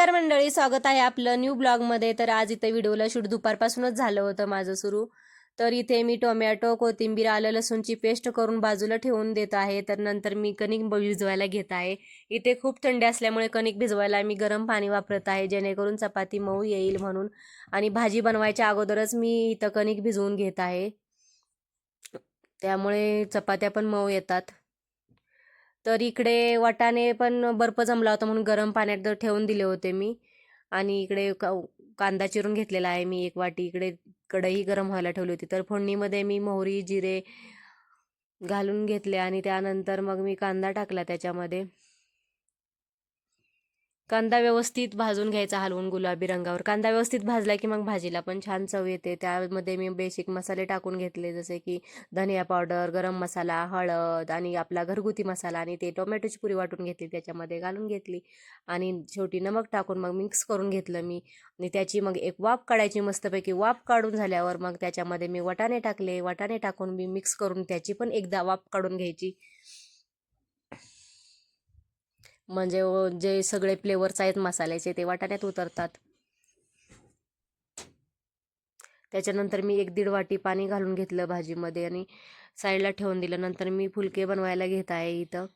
नमस्कार मंडळी स्वागत आहे आपलं न्यू ब्लॉगमध्ये तर आज इथे व्हिडिओला शूट दुपारपासूनच झालं होतं माझं सुरू. तर इथे मी टोमॅटो कोथिंबीर आलं लसूणची पेस्ट करून बाजूला ठेवून देत आहे. तर नंतर मी कणिक भिजवायला घेत आहे. इथे खूप थंडी असल्यामुळे कणिक भिजवायला मी गरम पाणी वापरत आहे जेणेकरून चपाती मऊ येईल म्हणून. आणि भाजी बनवायच्या अगोदरच मी इथं कणिक भिजवून घेत आहे. त्यामुळे चपात्या पण मऊ येतात. तर इकडे वाटाणे पण बर्फ जमला होता म्हणून गरम पाण्यात ठेवून दिले होते मी. आणि इकडे का कांदा चिरून घेतलेला आहे मी एक वाटी. इकडे कढई गरम व्हायला ठेवली होती. तर फोडणीमध्ये मी मोहरी जिरे घालून घेतले आणि त्यानंतर मग मी कांदा टाकला त्याच्यामध्ये. कांदा व्यवस्थित भाजून घ्यायचा हलवून गुलाबी रंगावर. कांदा व्यवस्थित भाजला की मग भाजीला पण छान चव येते. त्यामध्ये मी बेसिक मसाले टाकून घेतले जसे की धनिया पावडर गरम मसाला हळद आणि आपला घरगुती मसाला आणि ते टोमॅटोची पुरी वाटून घेतली त्याच्यामध्ये घालून घेतली आणि शेवटी नमक टाकून मग मिक्स करून घेतलं मी. आणि त्याची मग एक वाफ काढायची मस्तपैकी. वाफ काढून झाल्यावर मग त्याच्यामध्ये मी वाटाणे टाकले. वाटाणे टाकून मी मिक्स करून त्याची पण एकदा वाफ काढून घ्यायची. म्हणजे जे सगळे फ्लेवर्स आहेत मसाल्याचे ते वाटाण्यात उतरतात. त्याच्यानंतर मी एक दीड वाटी पाणी घालून घेतलं भाजीमध्ये आणि साईडला ठेवून दिलं. नंतर मी फुलके बनवायला घेत आहे इथं.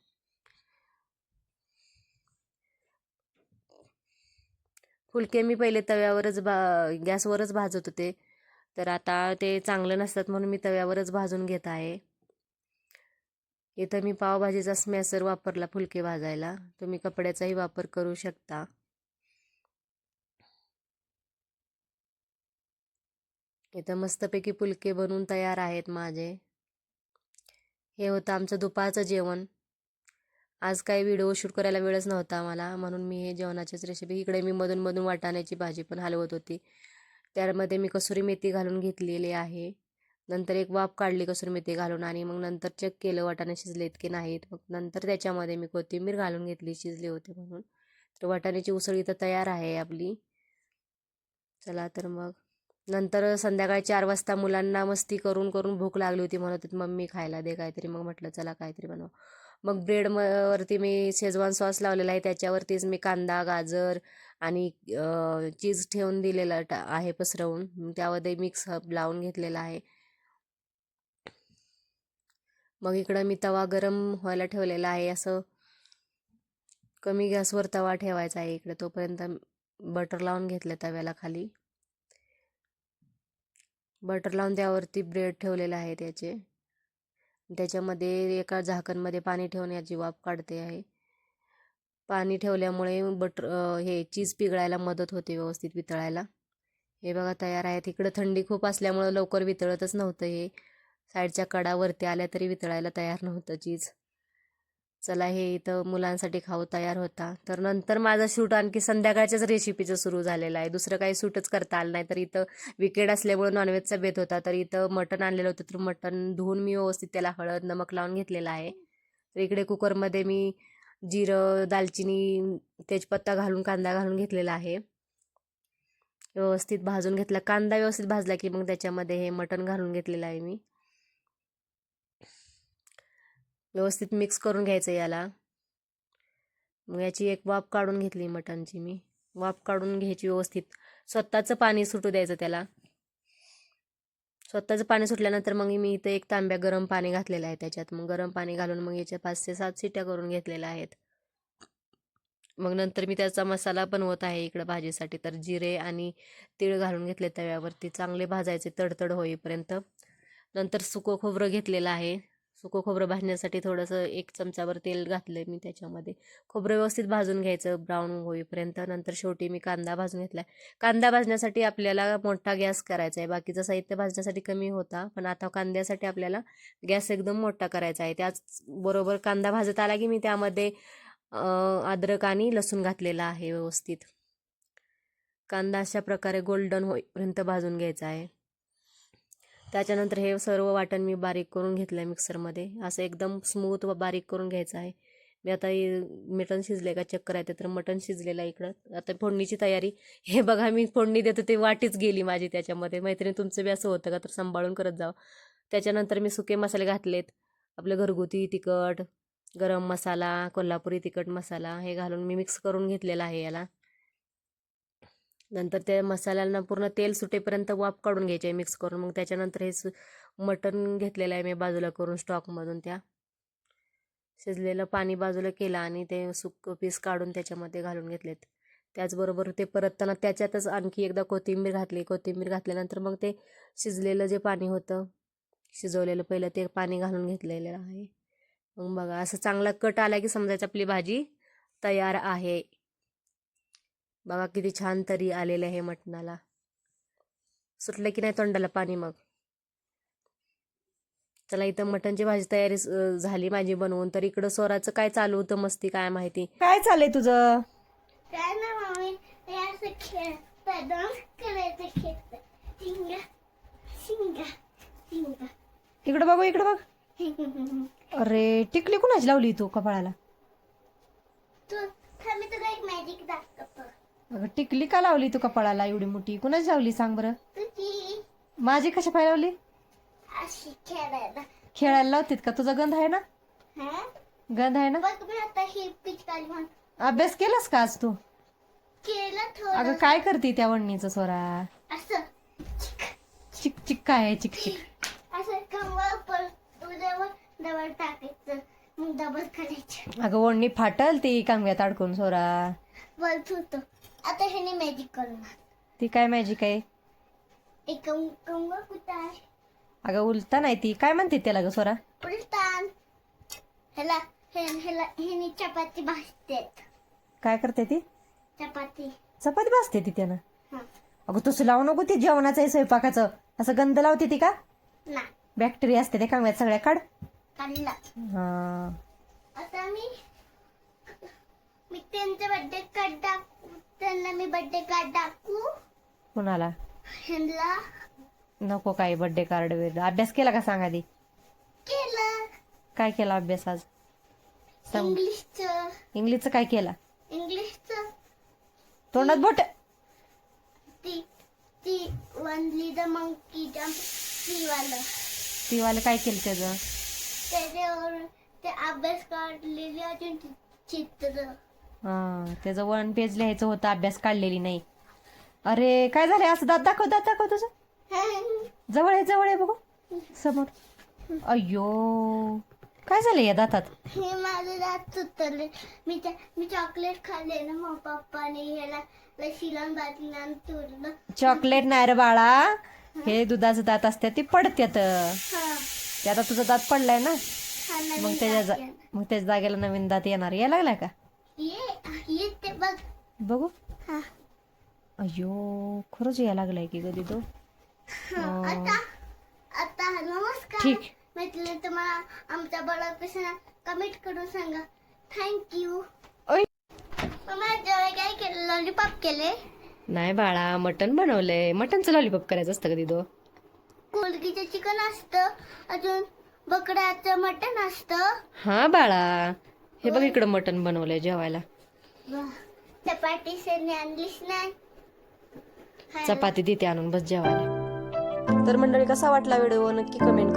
फुलके मी पहिले तव्यावरच भा गॅसवरच भाजत होते. तर आता ते चांगलं नसतात म्हणून मी तव्यावरच भाजून घेत आहे. इथं मी पावभाजीचा स्मॅसर वापरला फुलके भाजायला. तुम्ही कपड्याचाही वापर करू शकता. इथं मस्तपैकी फुलके बनवून तयार आहेत माझे. हे होतं आमचं दुपारचं जेवण. आज काही व्हिडिओ शूट करायला वेळच नव्हता मला म्हणून मी हे जेवणाचीच रेसिपी इकडे मी मधून मधून वाटाण्याची भाजी पण हलवत होती. त्यामध्ये मी कसुरी मेथी घालून घेतलेली आहे. नंतर एक वाफ काढली कसून मेथी घालून आणि मग नंतर चेक केलं वाटाणे शिजलेत की नाहीत. मग नंतर त्याच्यामध्ये मी कोथिंबीर घालून घेतली शिजले होते म्हणून. तर वाटाण्याची उसळ इथं तयार आहे आपली. चला तर मग. नंतर संध्याकाळी चार वाजता मुलांना मस्ती करून करून भूक लागली होती. म्हणत होती मम्मी खायला दे काहीतरी. मग म्हटलं चला काहीतरी बनव. मग ब्रेड वरती मी शेजवान सॉस लावलेला आहे. त्याच्यावरतीच मी कांदा गाजर आणि चीज ठेवून दिलेला आहे पसरवून. त्यामध्ये मिक्स लावून घेतलेला आहे. मग इकडं मी तवा गरम व्हायला ठेवलेला आहे असं कमी गॅसवर तवा ठेवायचा आहे इकडे. तोपर्यंत बटर लावून घेतलं तव्याला खाली. बटर लावून त्यावरती ब्रेड ठेवलेला आहे त्याचे. त्याच्यामध्ये एका झाकणमध्ये पाणी ठेवून याची वाफ काढते आहे. पाणी ठेवल्यामुळे बटर हे चीज पिघळायला मदत होते व्यवस्थित वितळायला. हे बघा तयार आहेत. इकडं थंडी खूप असल्यामुळं लवकर वितळतच नव्हतं हे. साईडच्या कडावरती आल्या तरी वितळायला तयार नव्हतं चीज. चला हे इथं मुलांसाठी खाऊ तयार होता. तर नंतर माझा शूट आणखी संध्याकाळच्याच रेसिपीचं सुरू झालेलं आहे. दुसरं काही शूटच करता आलं नाही. तर इथं विकेड असल्यामुळे नॉनव्हेजचा बेत होता. तर इथं मटण आणलेलं होतं. तर मटण धुवून मी व्यवस्थित त्याला हळद नमक लावून घेतलेलं आहे. तर इकडे कुकरमध्ये मी जिरं दालचिनी तेजपत्ता घालून कांदा घालून घेतलेला आहे. व्यवस्थित भाजून घेतला. कांदा व्यवस्थित भाजला की मग त्याच्यामध्ये हे मटण घालून घेतलेलं आहे मी. व्यवस्थित मिक्स करून घ्यायचं याला. मग याची एक वाफ काढून घेतली मटणची मी. वाफ काढून घ्यायची व्यवस्थित. स्वतःचं पाणी सुटू द्यायचं त्याला. स्वतःचं पाणी सुटल्यानंतर मग मी इथं एक तांब्या गरम पाणी घातलेलं आहे त्याच्यात. मग गरम पाणी घालून मग याच्या पाच ते सात सिट्या करून घेतलेल्या आहेत. मग नंतर मी त्याचा मसाला बनवत आहे इकडं भाजीसाठी. तर जिरे आणि तीळ घालून घेतले तव्यावरती. चांगले भाजायचे तडतड होईपर्यंत. नंतर सुकं खोबरं घेतलेलं आहे. सुकं खोबरं भाजण्यासाठी थोडंसं एक चमचावर तेल घातलं मी त्याच्यामध्ये. खोबरं व्यवस्थित भाजून घ्यायचं ब्राऊन होईपर्यंत. नंतर शेवटी मी कांदा भाजून घेतला कांदा भाजण्यासाठी आपल्याला मोठा गॅस करायचा आहे. बाकीचं साहित्य भाजण्यासाठी कमी होता पण आता कांद्यासाठी आपल्याला गॅस एकदम मोठा करायचा आहे. त्याचबरोबर कांदा भाजत आला की मी त्यामध्ये अद्रक आणि लसूण घातलेला आहे व्यवस्थित. कांदा अशा प्रकारे गोल्डन होईपर्यंत भाजून घ्यायचा आहे. त्याच्यानंतर हे सर्व वाटण मी बारीक करून घेतलं आहे मिक्सरमध्ये. असं एकदम स्मूथ व बारीक करून घ्यायचं आहे. मी आता मटण शिजले का चक्कर आहे तर मटण शिजलेलं आहे इकडं. आता फोडणीची तयारी. हे बघा मी फोडणी देतो ते वाटीच गेली माझी त्याच्यामध्ये. मैत्रिणी तुमचं बी असं होतं का? तर सांभाळून करत जावं. त्याच्यानंतर मी सुके मसाले घातलेत. आपलं घरगुती तिखट गरम मसाला कोल्हापुरी तिखट मसाला हे घालून मी मिक्स करून घेतलेला आहे याला. नंतर त्या मसाल्याला पूर्ण तेल सुटेपर्यंत वाफ काढून घ्यायचे मिक्स करून. मग त्याच्यानंतर हे सु- मटण घेतलेलं आहे मी बाजूला करून स्टॉकमधून त्या. शिजलेलं पाणी बाजूला केलं आणि ते सुक पीस काढून त्याच्यामध्ये घालून घेतलेत. त्याचबरोबर ते परतताना त्याच्यातच आणखी एकदा कोथिंबीर घातली. कोथिंबीर घातल्यानंतर मग ते शिजलेलं जे पाणी होतं शिजवलेलं पहिलं ते पाणी घालून घेतलेलं आहे. मग बघा असं चांगला कट आला की समजायचं आपली भाजी तयार आहे. बघा किती छान तरी आलेलं आहे मटणाला. सुटलं की नाही तोंडाला पाणी मग? चला इथं मटणची भाजी तयारी झाली माझी बनवून तर इकडं स्वराचं काय चालू होतं मस्ती काय माहिती? काय चाललंय तुझं? काय ना मम्मी इकडं बघू इकडं बघ. अरे टिकली कुणाची लावली तू कपाळाला? तू थांब मी तुला एक मॅजिक दाखवतो. अगं टिकली का लावली तू कपाळाला एवढी मोठी? कुणाची लावली सांग बरं? माझी कशा पाय लावली? खेळायला. लावतीत का? तुझा गंध आहे ना? हा? गंध आहे ना? अभ्यास केलास का आज तू? केलं अगं काय करते त्या वडणीचं असं. चिक चिक काय आहे? चिक चिक. अगं वडणी फाटल ती कांग्यात अडकून सोरा. आता ह्याने मॅजिक करणार. ती काय मॅजिक आहे? कंग अगं उलता नाही ती. काय म्हणते त्याला ग सोरा उलटान. ह्याला हे ह्याला ह्याने चपाती भाजतेत काय करते ती? चपाती. चपाती भाजते ती त्यानं? हा. अगं तसं लावू नको ती जेवणाचं आहे स्वयंपाकाचं. असं गंध लावते ती का? ना. बॅक्टेरिया असते त्या कांग्यात सगळ्या. काढ. काढला हा. आता मी मी त्यांचा कार्ड त्यांना मी बर्थडे कार्ड टाकू कुणाला? ह्यांना. नको काही बर्थडे कार्ड बिर्ड अभ्यास केला का सांग आधी? केलं. काय केला अभ्यास आज? सांग इंग्लिशचं इंग्लिशचं काय केला? इंग्लिशचं तोंडात बोट. ती ती वनली द मंकी जम्प. ती वालं ती वाला काय केलं त्याचं? त्याच्यावर ते अभ्यास काढलेली अजून चित्र. हा त्याचं वन पेज लिहायचं होतं अभ्यास काढलेली नाही. अरे काय झालंय? असं दात दाखव दात दाखव तुझं. जवळ आहे जवळ आहे बघू. समोर. अय्यो काय झालं या दातात? हे माझं दात उतरले मी मी चॉकलेट खाल्ले ना मग पप्पाने ह्याला शिलन बाटलीनं तुरलं चॉकलेट नाही रे बाळा. हे दुधाचं दात असते ते पडत्यात. हा. ते आता तुझा दात पडलाय ना? मग त्याच्या. मग त्याच्या जागेला नवीन दात येणार. यायला लागलाय का? ये ये. बघ. हा. अय्यो खरंच यायला लागलाय की कधी तो हा, आता आता नमस्कार. ठीक. म्हटलं तुम्हाला आमच्या बळापेक्षा कमेंट करून सांगा. थँक्यू ओय. माझ्या काय केलं? लॉलीपॉप केले. नाही बाळा मटन बनवलंय. मटनचं लॉलीपॉप करायचं असतं कधी तो कोलगीचं चिकन असतं. अजून बकऱ्याचं मटण असतं. हा बाळा. हे बघ इकडं मटन बनवलंय जेवायला. वाह. चपाती सेने आणलीच नाही. चपाती देते आणून बस जेवायला. तर मंडळी कसा वाटला व्हिडिओ? नक्की कमेंट करू